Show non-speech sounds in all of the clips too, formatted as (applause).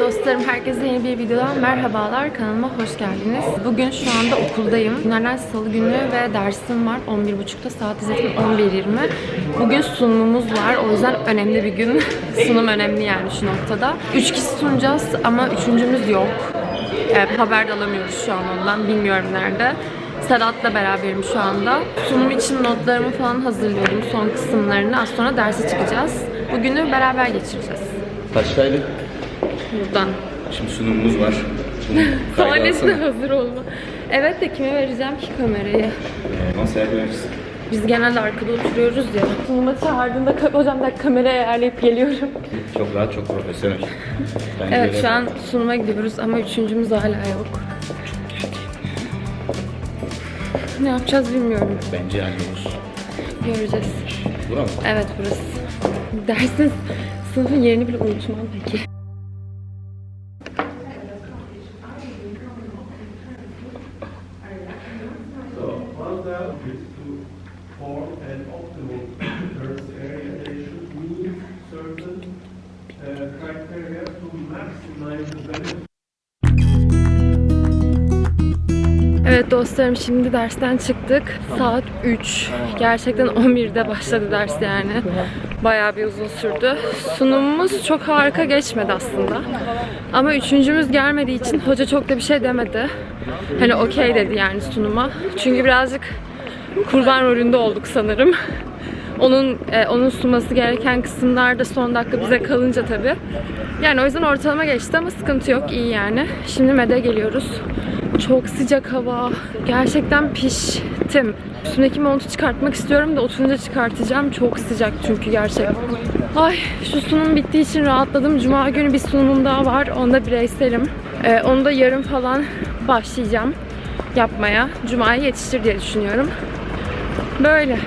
Dostlarım herkese yeni bir videodan merhabalar kanalıma hoş geldiniz. Bugün şu anda okuldayım. Günlerden salı günü ve dersim var 11.30'da saat zaten 11.20. Bugün sunumumuz var o yüzden önemli bir gün. (laughs) Sunum önemli yani şu noktada. Üç kişi sunacağız ama üçüncümüz yok. Evet, haber de alamıyoruz şu an ondan bilmiyorum nerede. Sedat'la beraberim şu anda. Sunum için notlarımı falan hazırlıyorum son kısımlarını. Az sonra derse çıkacağız. Bugünü beraber geçireceğiz. Kaçtaydık? Buradan. Şimdi sunumumuz var. Sahnesine (laughs) hazır olma. Evet de kime vereceğim ki kamerayı? Ee, Masaya koyarız. Biz genelde arkada oturuyoruz ya. Sunuma çağırdığında hocam da kameraya ayarlayıp geliyorum. Çok rahat, çok profesyonel. (laughs) Bence Evet şu an sunuma gidiyoruz ama üçüncümüz hala yok. Ne yapacağız bilmiyorum. Bence hallolur. Göreceğiz. Bura mı? Evet burası. Dersin sınıfın yerini bile unutmam peki. Evet dostlarım şimdi dersten çıktık. Saat 3. Gerçekten 11'de başladı ders yani. Bayağı bir uzun sürdü. Sunumumuz çok harika geçmedi aslında. Ama üçüncümüz gelmediği için hoca çok da bir şey demedi. Hani okey dedi yani sunuma. Çünkü birazcık kurban rolünde olduk sanırım. Onun e, onun sunması gereken kısımlarda son dakika bize kalınca tabii. Yani o yüzden ortalama geçti ama sıkıntı yok. iyi yani. Şimdi MED'e geliyoruz. Çok sıcak hava. Gerçekten piştim. Üstündeki montu çıkartmak istiyorum da oturunca çıkartacağım. Çok sıcak çünkü gerçekten. Ay şu sunum bittiği için rahatladım. Cuma günü bir sunumum daha var. Onda bireyselim. Ee, onu da yarın falan başlayacağım yapmaya. Cuma'ya yetiştir diye düşünüyorum. Böyle.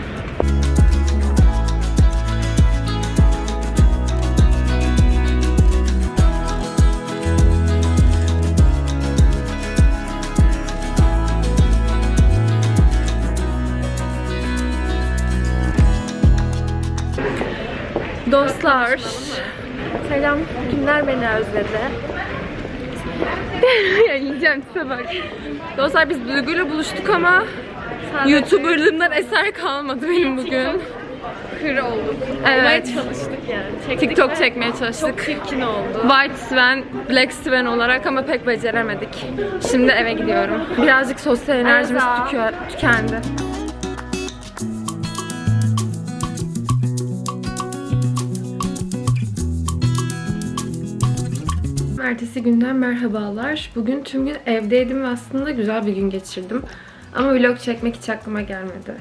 Dostlar. Selam. Kimler beni özledi? (laughs) yiyeceğim tipe bak. Dostlar biz Duygu'yla buluştuk ama YouTuber'lığımdan eser kalmadı benim bugün. kır olduk. Evet. çalıştık yani. Çektik TikTok ve çekmeye çalıştık. Çok çirkin oldu. White Sven, Black Sven olarak ama pek beceremedik. Şimdi eve gidiyorum. Birazcık sosyal enerjimiz Elsa. tükü- tükendi. Ertesi günden merhabalar. Bugün tüm gün evdeydim ve aslında güzel bir gün geçirdim. Ama vlog çekmek hiç aklıma gelmedi.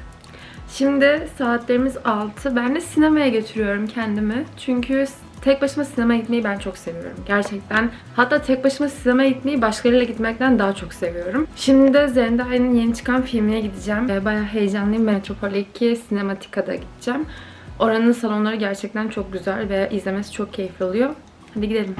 Şimdi saatlerimiz 6. Ben de sinemaya götürüyorum kendimi. Çünkü tek başıma sinemaya gitmeyi ben çok seviyorum. Gerçekten. Hatta tek başıma sinemaya gitmeyi başkalarıyla gitmekten daha çok seviyorum. Şimdi de Zendaya'nın yeni çıkan filmine gideceğim. Bayağı heyecanlıyım. Metropol 2 Sinematika'da gideceğim. Oranın salonları gerçekten çok güzel ve izlemesi çok keyifli oluyor. Hadi gidelim.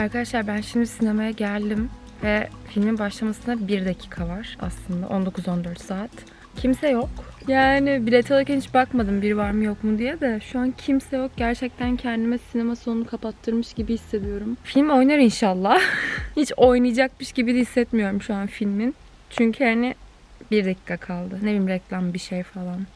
Arkadaşlar ben şimdi sinemaya geldim ve filmin başlamasına 1 dakika var aslında 19-14 saat. Kimse yok. Yani bilet alırken hiç bakmadım biri var mı yok mu diye de şu an kimse yok. Gerçekten kendime sinema salonunu kapattırmış gibi hissediyorum. Film oynar inşallah. (laughs) hiç oynayacakmış gibi de hissetmiyorum şu an filmin. Çünkü hani bir dakika kaldı. Ne bileyim reklam bir şey falan.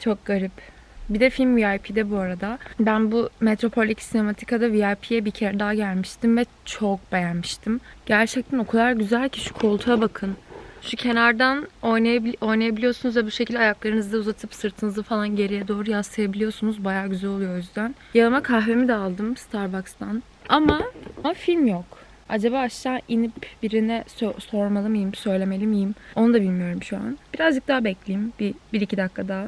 Çok garip. Bir de film VIP'de bu arada. Ben bu Metropol 2 Sinematika'da VIP'ye bir kere daha gelmiştim ve çok beğenmiştim. Gerçekten o kadar güzel ki şu koltuğa bakın. Şu kenardan oynayabil oynayabiliyorsunuz ve bu şekilde ayaklarınızı uzatıp sırtınızı falan geriye doğru yaslayabiliyorsunuz. Bayağı güzel oluyor o yüzden. Yanıma kahvemi de aldım Starbucks'tan. Ama, ama film yok. Acaba aşağı inip birine so- sormalı mıyım, söylemeli miyim? Onu da bilmiyorum şu an. Birazcık daha bekleyeyim. Bir, bir iki dakika daha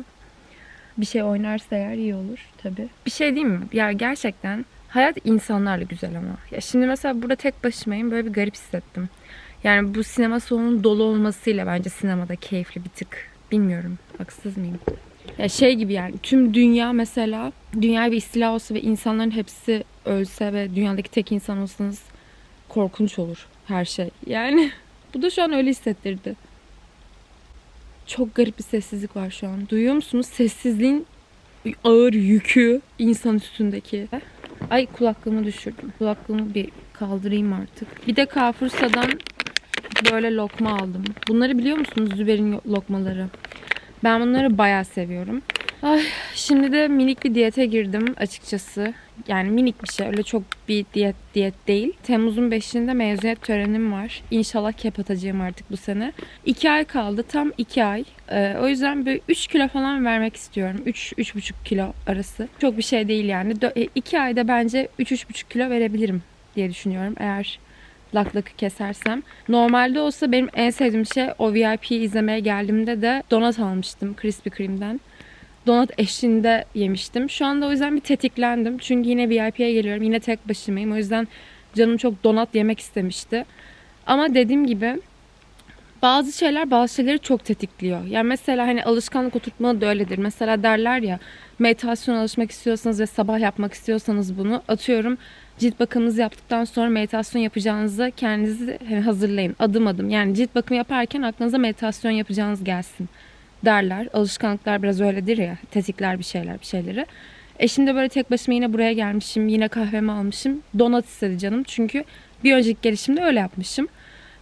bir şey oynarsa eğer iyi olur tabii. Bir şey diyeyim mi? Ya gerçekten hayat insanlarla güzel ama. Ya şimdi mesela burada tek başımayım böyle bir garip hissettim. Yani bu sinema salonunun dolu olmasıyla bence sinemada keyifli bir tık. Bilmiyorum. Haksız mıyım? Ya şey gibi yani tüm dünya mesela dünya bir istila olsa ve insanların hepsi ölse ve dünyadaki tek insan olsanız korkunç olur her şey. Yani (laughs) bu da şu an öyle hissettirdi. Çok garip bir sessizlik var şu an. Duyuyor musunuz? Sessizliğin ağır yükü insan üstündeki. Ay kulaklığımı düşürdüm. Kulaklığımı bir kaldırayım artık. Bir de Kafursa'dan böyle lokma aldım. Bunları biliyor musunuz Züber'in lokmaları? Ben bunları bayağı seviyorum. Ay, şimdi de minik bir diyete girdim açıkçası. Yani minik bir şey. Öyle çok bir diyet diyet değil. Temmuz'un 5'inde mezuniyet törenim var. İnşallah kep atacağım artık bu sene. 2 ay kaldı. Tam 2 ay. Ee, o yüzden böyle 3 kilo falan vermek istiyorum. 3-3,5 kilo arası. Çok bir şey değil yani. 2 ayda bence 3-3,5 kilo verebilirim diye düşünüyorum. Eğer laklakı kesersem. Normalde olsa benim en sevdiğim şey o VIP izlemeye geldiğimde de donat almıştım Krispy Kreme'den. Donat eşliğinde yemiştim. Şu anda o yüzden bir tetiklendim. Çünkü yine VIP'ye geliyorum. Yine tek başımayım. O yüzden canım çok donat yemek istemişti. Ama dediğim gibi bazı şeyler bazı şeyleri çok tetikliyor. Yani mesela hani alışkanlık oturtma da öyledir. Mesela derler ya meditasyon alışmak istiyorsanız ve sabah yapmak istiyorsanız bunu atıyorum cilt bakımınızı yaptıktan sonra meditasyon yapacağınızı kendinizi hani hazırlayın. Adım adım. Yani cilt bakımı yaparken aklınıza meditasyon yapacağınız gelsin derler. Alışkanlıklar biraz öyledir ya. Tetikler bir şeyler bir şeyleri. E şimdi böyle tek başıma yine buraya gelmişim. Yine kahvemi almışım. Donat istedi canım. Çünkü bir önceki gelişimde öyle yapmışım.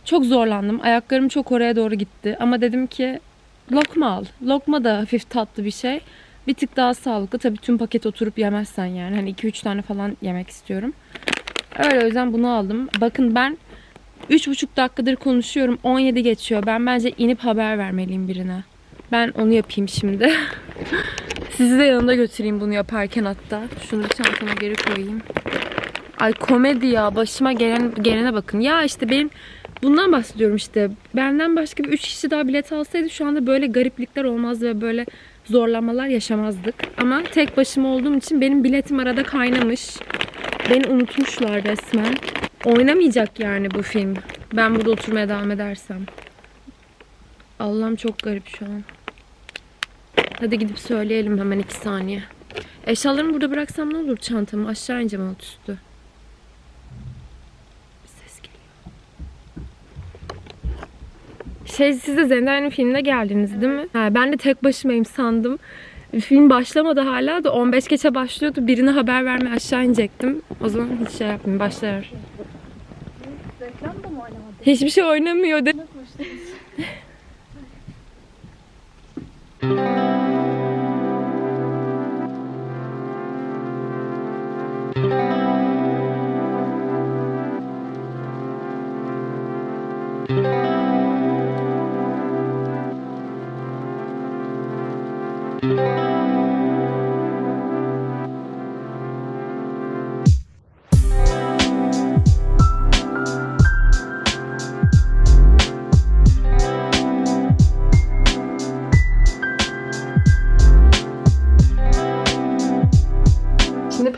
Çok zorlandım. Ayaklarım çok oraya doğru gitti. Ama dedim ki lokma al. Lokma da hafif tatlı bir şey. Bir tık daha sağlıklı. Tabii tüm paket oturup yemezsen yani. Hani 2-3 tane falan yemek istiyorum. Öyle o yüzden bunu aldım. Bakın ben 3,5 dakikadır konuşuyorum. 17 geçiyor. Ben bence inip haber vermeliyim birine. Ben onu yapayım şimdi. (laughs) Sizi de yanında götüreyim bunu yaparken hatta. Şunu çantama geri koyayım. Ay komedi ya. Başıma gelen, gelene bakın. Ya işte benim bundan bahsediyorum işte. Benden başka bir 3 kişi daha bilet alsaydı şu anda böyle gariplikler olmazdı ve böyle zorlamalar yaşamazdık. Ama tek başıma olduğum için benim biletim arada kaynamış. Beni unutmuşlar resmen. Oynamayacak yani bu film. Ben burada oturmaya devam edersem. Allah'ım çok garip şu an. Hadi gidip söyleyelim hemen iki saniye. Eşyalarımı burada bıraksam ne olur çantamı? Aşağı ineceğim alt üstü. Ses geliyor. Şey siz de Zendarya'nın filmine geldiniz değil mi? Ha, ben de tek başımayım sandım. Film başlamadı hala da 15 geçe başlıyordu. Birine haber vermeye aşağı inecektim. O zaman hiç şey yapmayayım. Başlar. Hiçbir şey oynamıyor. De- (laughs)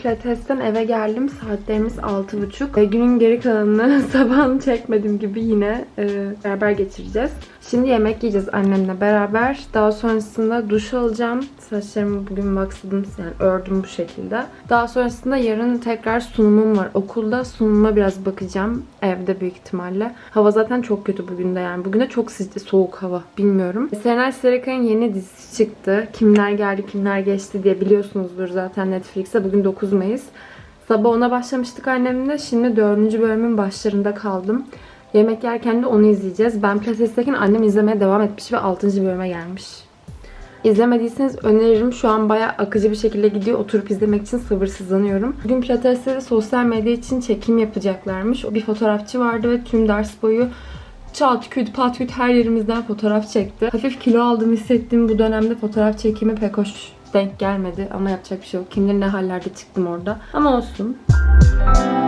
Şimdi pilatesten eve geldim. Saatlerimiz 6.30. E, günün geri kalanını (laughs) sabahını çekmedim gibi yine e, beraber geçireceğiz. Şimdi yemek yiyeceğiz annemle beraber. Daha sonrasında duş alacağım. Saçlarımı bugün vaksladım yani ördüm bu şekilde. Daha sonrasında yarın tekrar sunumum var. Okulda sunuma biraz bakacağım. Evde büyük ihtimalle. Hava zaten çok kötü bugün de yani. Bugün de çok soğuk hava. Bilmiyorum. Serenay Sarıkaya'nın yeni dizisi çıktı. Kimler geldi kimler geçti diye biliyorsunuzdur zaten Netflix'te. Bugün 9 Mayıs. Sabah ona başlamıştık annemle. Şimdi 4. bölümün başlarında kaldım. Yemek yerken de onu izleyeceğiz. Ben Pilates'teyken annem izlemeye devam etmiş ve 6. bölüme gelmiş. İzlemediyseniz öneririm. Şu an bayağı akıcı bir şekilde gidiyor. Oturup izlemek için sabırsızlanıyorum. Bugün Pilates'te de sosyal medya için çekim yapacaklarmış. Bir fotoğrafçı vardı ve tüm ders boyu çat küt pat küt her yerimizden fotoğraf çekti. Hafif kilo aldım hissettiğim bu dönemde fotoğraf çekimi pek hoş denk gelmedi ama yapacak bir şey yok. Kim ne hallerde çıktım orada. Ama olsun. Dostlarım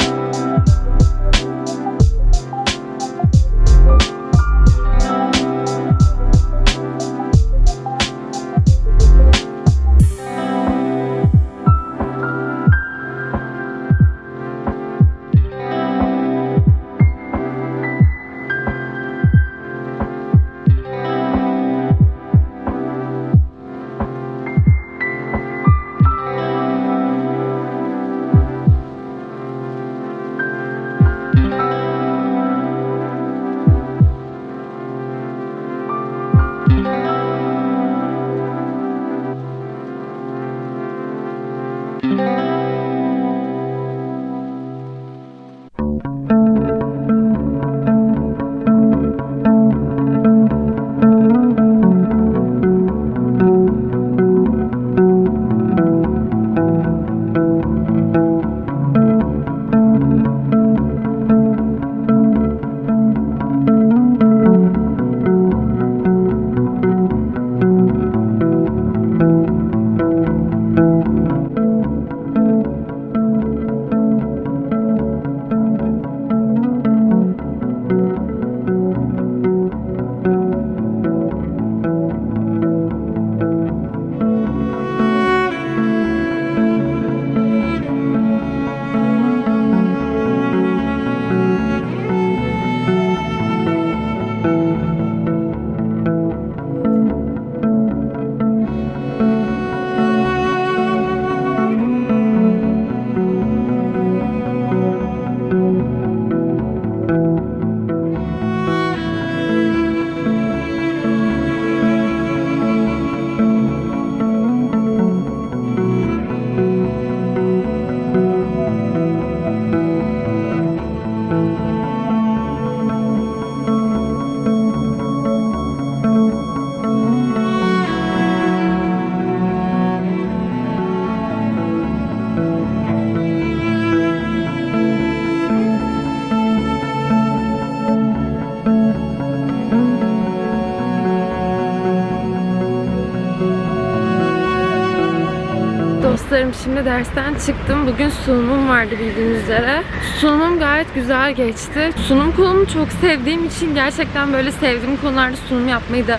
Şimdi dersten çıktım. Bugün sunumum vardı bildiğiniz üzere. Sunumum gayet güzel geçti. Sunum konumu çok sevdiğim için gerçekten böyle sevdiğim konularda sunum yapmayı da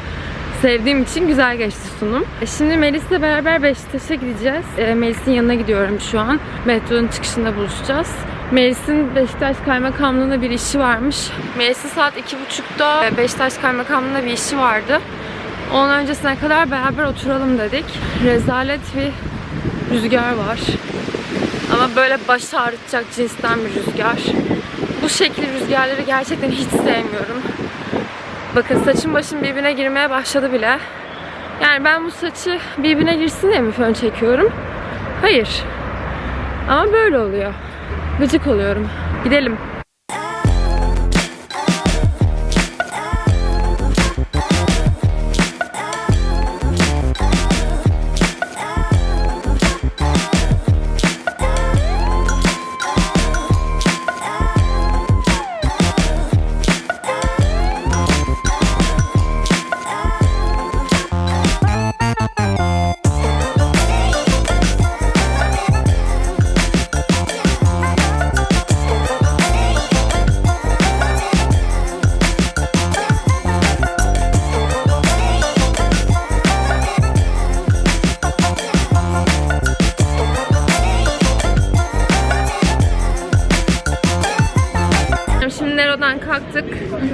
sevdiğim için güzel geçti sunum. E, Şimdi Melis'le beraber Beşiktaş'a gideceğiz. E, Melis'in yanına gidiyorum şu an. Metronun çıkışında buluşacağız. Melis'in Beşiktaş Kaymakamlığı'nda bir işi varmış. Melis'in saat 2.30'da e, Beşiktaş Kaymakamlığı'nda bir işi vardı. Onun öncesine kadar beraber oturalım dedik. Rezalet bir rüzgar var. Ama böyle baş ağrıtacak cinsten bir rüzgar. Bu şekil rüzgarları gerçekten hiç sevmiyorum. Bakın saçım başım birbirine girmeye başladı bile. Yani ben bu saçı birbirine girsin diye mi fön çekiyorum? Hayır. Ama böyle oluyor. Gıcık oluyorum. Gidelim.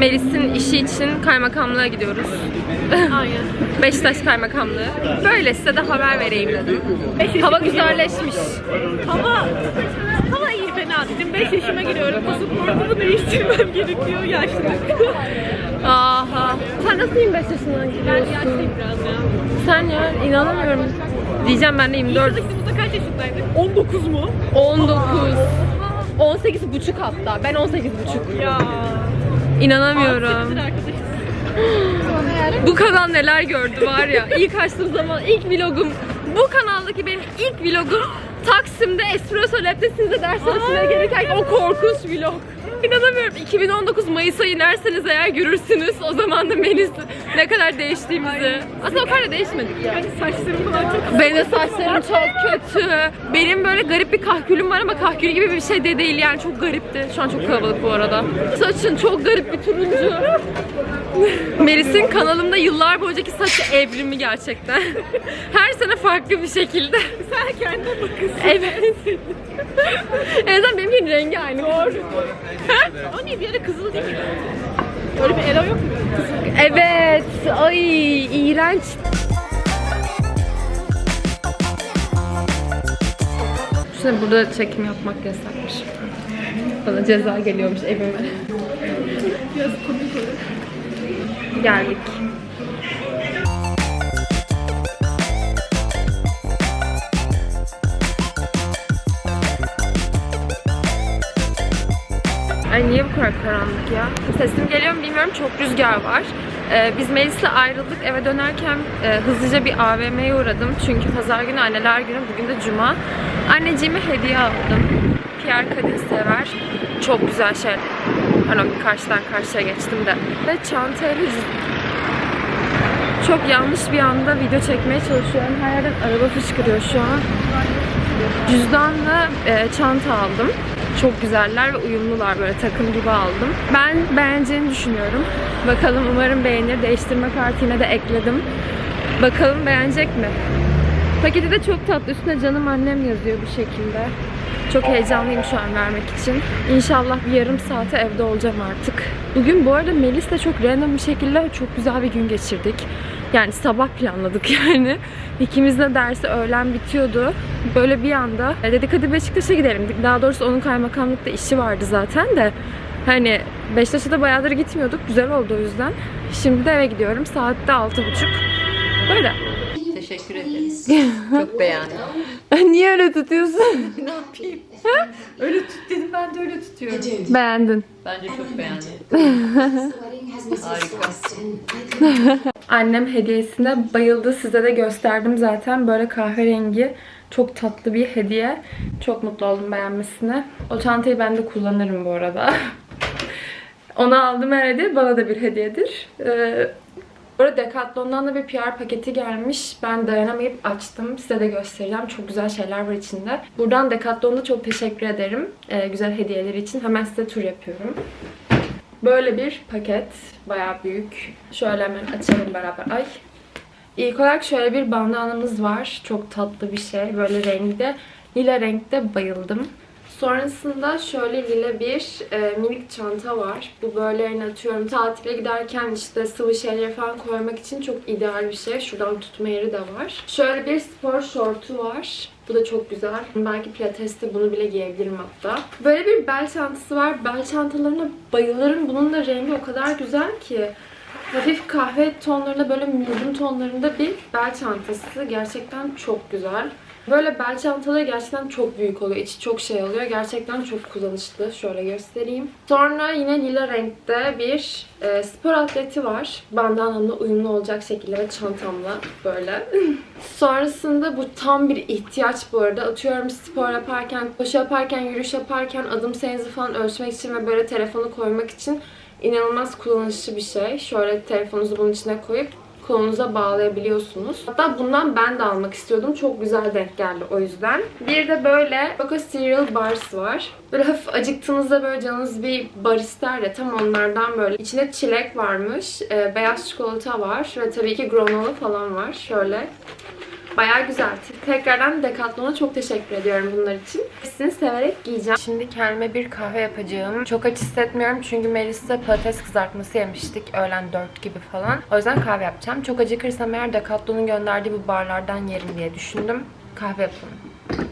Melis'in işi için kaymakamlığa gidiyoruz. Aynen. (laughs) Beşiktaş Kaymakamlığı. Böyle size de haber vereyim dedim. Hava güzelleşmiş. Hava, hava iyi fena dedim. 5 yaşıma giriyorum. Pasaportumu değiştirmem gerekiyor yaşlılık. (laughs) Aha. Sen nasıl 25 yaşından Ben yaşlıyım biraz ya. Sen ya inanamıyorum. Diyeceğim ben de 24. Tanıştığımızda kaç yaşındaydık? 19 mu? 19. 18 buçuk hatta. Ben 18 buçuk. Ya. İnanamıyorum. Bu kanal neler gördü var ya. İlk açtığım zaman ilk vlogum. Bu kanaldaki benim ilk vlogum Taksim'de Espresso Lab'de ders çalışmaya gereken o korkunç vlog. İnanamıyorum. 2019 Mayıs ayı inerseniz eğer görürsünüz. O zaman da Melis ne kadar değiştiğimizi. Aslında o kadar da değişmedik ya. Yani saçlarım falan çok Benim de saçlarım çok kötü. Benim böyle garip bir kahkülüm var ama kahkül gibi bir şey de değil yani çok garipti. Şu an çok kalabalık bu arada. Saçın çok garip bir turuncu. Melis'in kanalımda yıllar boyuncaki saç evrimi gerçekten. Her sene farklı bir şekilde. Sen kendine bakıyorsun. Evet. en azından benimkinin rengi aynı. Doğru. O niye bir yere kızıl değil mi? Öyle bir elo yok mu? Kızıl. Evet. Ay iğrenç. Şimdi burada çekim yapmak yasakmış. Bana ceza geliyormuş evime. Biraz komik olur. Geldik. Ay niye bu kadar karanlık ya? Sesim geliyor mu bilmiyorum. Çok rüzgar var. Ee, biz Melis'le ayrıldık. Eve dönerken e, hızlıca bir AVM'ye uğradım. Çünkü pazar günü anneler günü. Bugün de cuma. Anneciğime hediye aldım. Pierre Kadın sever. Çok güzel şey. Pardon karşıdan karşıya geçtim de. Ve çantayla çok yanlış bir anda video çekmeye çalışıyorum. Her yerden araba fışkırıyor şu an. Cüzdanla e, çanta aldım. Çok güzeller ve uyumlular böyle takım gibi aldım. Ben beğeneceğini düşünüyorum. Bakalım umarım beğenir. Değiştirme kartine de ekledim. Bakalım beğenecek mi? Paketi de çok tatlı. Üstüne canım annem yazıyor bu şekilde. Çok heyecanlıyım şu an vermek için. İnşallah bir yarım saate evde olacağım artık. Bugün bu arada Melis'le çok random bir şekilde çok güzel bir gün geçirdik. Yani sabah planladık (laughs) yani. İkimiz de dersi öğlen bitiyordu. Böyle bir anda dedik hadi Beşiktaş'a gidelim. Daha doğrusu onun kaymakamlıkta işi vardı zaten de. Hani Beşiktaş'a da bayağıdır gitmiyorduk. Güzel oldu o yüzden. Şimdi de eve gidiyorum. Saat de altı buçuk. Böyle. Teşekkür ederiz. Çok (laughs) beğendim. Niye öyle tutuyorsun? (laughs) ne yapayım? öyle tut dedim ben de öyle tutuyorum. Beğendin. Bence çok beğendim. Harika. (laughs) Annem hediyesine bayıldı. Size de gösterdim zaten. Böyle kahverengi çok tatlı bir hediye. Çok mutlu oldum beğenmesine. O çantayı ben de kullanırım bu arada. (laughs) Ona aldım her hediye bana da bir hediyedir. Ee, Bu arada Decathlon'dan da bir PR paketi gelmiş. Ben dayanamayıp açtım. Size de göstereceğim. Çok güzel şeyler var içinde. Buradan Decathlon'a çok teşekkür ederim. Ee, güzel hediyeleri için. Hemen size tur yapıyorum. Böyle bir paket. Bayağı büyük. Şöyle hemen açalım beraber. Ay. İlk olarak şöyle bir bandanamız var. Çok tatlı bir şey. Böyle renkte. Lila renkte bayıldım. Sonrasında şöyle lila bir e, minik çanta var. Bu böyle yani atıyorum tatile giderken işte sıvı şeyleri falan koymak için çok ideal bir şey. Şuradan tutma yeri de var. Şöyle bir spor şortu var. Bu da çok güzel. Belki pilateste bunu bile giyebilirim hatta. Böyle bir bel çantası var. Bel çantalarına bayılırım. Bunun da rengi o kadar güzel ki. Hafif kahve tonlarında böyle medium tonlarında bir bel çantası. Gerçekten çok güzel. Böyle bel çantaları gerçekten çok büyük oluyor. İçi çok şey oluyor. Gerçekten çok kullanışlı. Şöyle göstereyim. Sonra yine lila renkte bir e, spor atleti var. Bandanamla uyumlu olacak şekilde ve çantamla böyle. (laughs) Sonrasında bu tam bir ihtiyaç bu arada. Atıyorum spor yaparken, koşu yaparken, yürüyüş yaparken adım sayınızı falan ölçmek için ve böyle telefonu koymak için inanılmaz kullanışlı bir şey. Şöyle telefonunuzu bunun içine koyup kolunuza bağlayabiliyorsunuz. Hatta bundan ben de almak istiyordum. Çok güzel denk geldi o yüzden. Bir de böyle Coco Cereal Bars var. Böyle hafif acıktığınızda böyle canınız bir bar ister ya tam onlardan böyle. İçinde çilek varmış, e, beyaz çikolata var ve tabii ki granola falan var. Şöyle Bayağı güzel. Tekrardan Decathlon'a çok teşekkür ediyorum bunlar için. Hepsini severek giyeceğim. Şimdi kendime bir kahve yapacağım. Çok aç hissetmiyorum çünkü Melis'te patates kızartması yemiştik öğlen 4 gibi falan. O yüzden kahve yapacağım. Çok acıkırsam eğer Decathlon'un gönderdiği bu barlardan yerim diye düşündüm. Kahve yapalım.